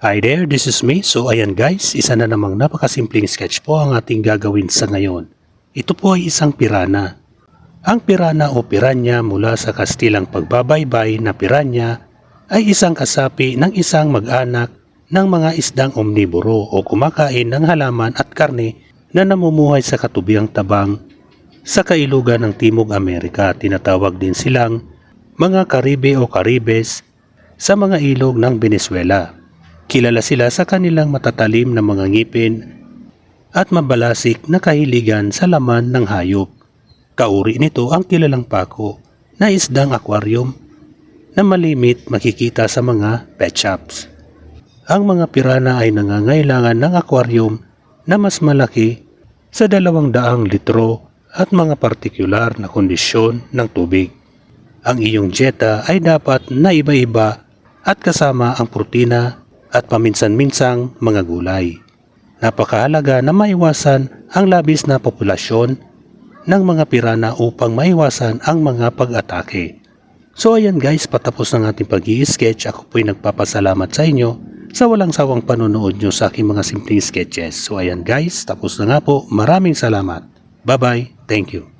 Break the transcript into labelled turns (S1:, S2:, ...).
S1: Hi there, this is me. So ayan guys, isa na namang napakasimpleng sketch po ang ating gagawin sa ngayon. Ito po ay isang pirana. Ang pirana o piranya mula sa kastilang pagbabaybay na piranya ay isang kasapi ng isang mag-anak ng mga isdang omniboro o kumakain ng halaman at karne na namumuhay sa katubiang tabang sa kailugan ng Timog Amerika. Tinatawag din silang mga Karibe o Karibes sa mga ilog ng Venezuela. Kilala sila sa kanilang matatalim na mga ngipin at mabalasik na kahiligan sa laman ng hayop. Kauri nito ang kilalang pako na isdang aquarium na malimit makikita sa mga pet shops. Ang mga pirana ay nangangailangan ng aquarium na mas malaki sa dalawang daang litro at mga partikular na kondisyon ng tubig. Ang iyong dieta ay dapat na iba-iba at kasama ang protina at paminsan-minsang mga gulay. Napakahalaga na maiwasan ang labis na populasyon ng mga pirana upang maiwasan ang mga pag-atake. So ayan guys, patapos ng ating pag sketch Ako po'y nagpapasalamat sa inyo sa walang sawang panonood nyo sa aking mga simpleng sketches. So ayan guys, tapos na nga po. Maraming salamat. Bye-bye. Thank you.